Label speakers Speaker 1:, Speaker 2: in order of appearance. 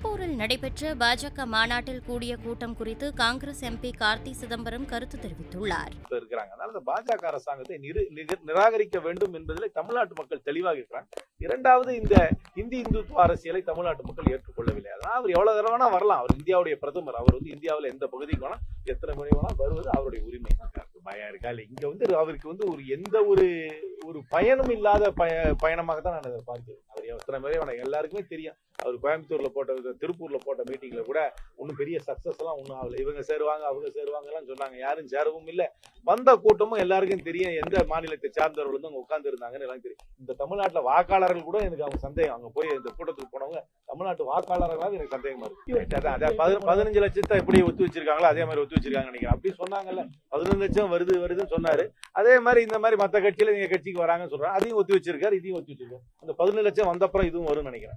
Speaker 1: திருப்பூரில் நடைபெற்ற பாஜக மாநாட்டில் கூடிய கூட்டம் குறித்து காங்கிரஸ் எம்பி கார்த்தி சிதம்பரம் கருத்து தெரிவித்துள்ளார்.
Speaker 2: இருக்கிறாங்க. பாஜக அரசாங்கத்தை நிரு- நிராகரிக்க வேண்டும் என்பதில் தமிழ்நாட்டு மக்கள் தெளிவாக இருக்கிறாங்க. இரண்டாவது இந்த இந்தி இந்துத்துவ அரசியலை தமிழ்நாட்டு மக்கள் ஏற்றுக்கொள்ளவில்லை. அதனால அவர் எவ்வளவு தடவை வரலாம். அவர் இந்தியாவுடைய பிரதமர். அவர் வந்து இந்தியாவில் எந்த பகுதிக்கு வேணா எத்தனை மணி வேணா வருவது அவருடைய உரிமை. பயம் இருக்கா? இல்லை இங்க வந்து அவருக்கு வந்து ஒரு எந்த ஒரு ஒரு பயனும் இல்லாத பய பயணமாக தான் நான் இதை பார்க்கிறேன். அவர் எத்தனை முறை எல்லாருக்குமே தெரியும். அவர் கோயம்புத்தூர்ல போட்ட திருப்பூர்ல போட்ட மீட்டிங்ல கூட ஒன்றும் பெரிய சக்சஸ் எல்லாம் ஒன்றும் ஆகல. இவங்க சேருவாங்க அவங்க சேருவாங்க எல்லாம் சொன்னாங்க. யாரும் சேரவும் இல்லை. வந்த கூட்டமும் எல்லாருக்கும் தெரியும் எந்த மாநிலத்தை சார்ந்தவர்கள் வந்து அங்க உட்கார்ந்து இருந்தாங்கன்னு எல்லாம் தெரியும். இந்த தமிழ்நாட்டுல வாக்காளர்கள் கூட எனக்கு அவங்க சந்தேகம். அங்க போய் இந்த கூட்டத்துக்கு போனவங்க தமிழ்நாட்டு வாக்காளர்களாக எனக்கு சந்தேகமா இருக்கு. அதான் அதான் பதி- பதினஞ்சு லட்சத்தை எப்படி ஒத்து வச்சிருக்காங்களோ அதே மாதிரி ஒத்து வச்சிருக்காங்க நினைக்கிறேன். அப்படி சொன்னாங்கல்ல. பதினஞ்சு லட்சம் வருது வருதுன்னு சொன்னாரு. அதே மாதிரி இந்த மாதிரி மத்த கட்சியில நீங்க கட்சிக்கு வராங்கன்னு சொல்றாங்க. அதையும் ஒத்து வச்சிருக்காரு இதையும் ஒத்து வச்சிருக்காரு. அந்த பதினஞ்சு லட்சம் வந்தப்புறம் இதுவும் வரும்னு நினைக்கிறேன்.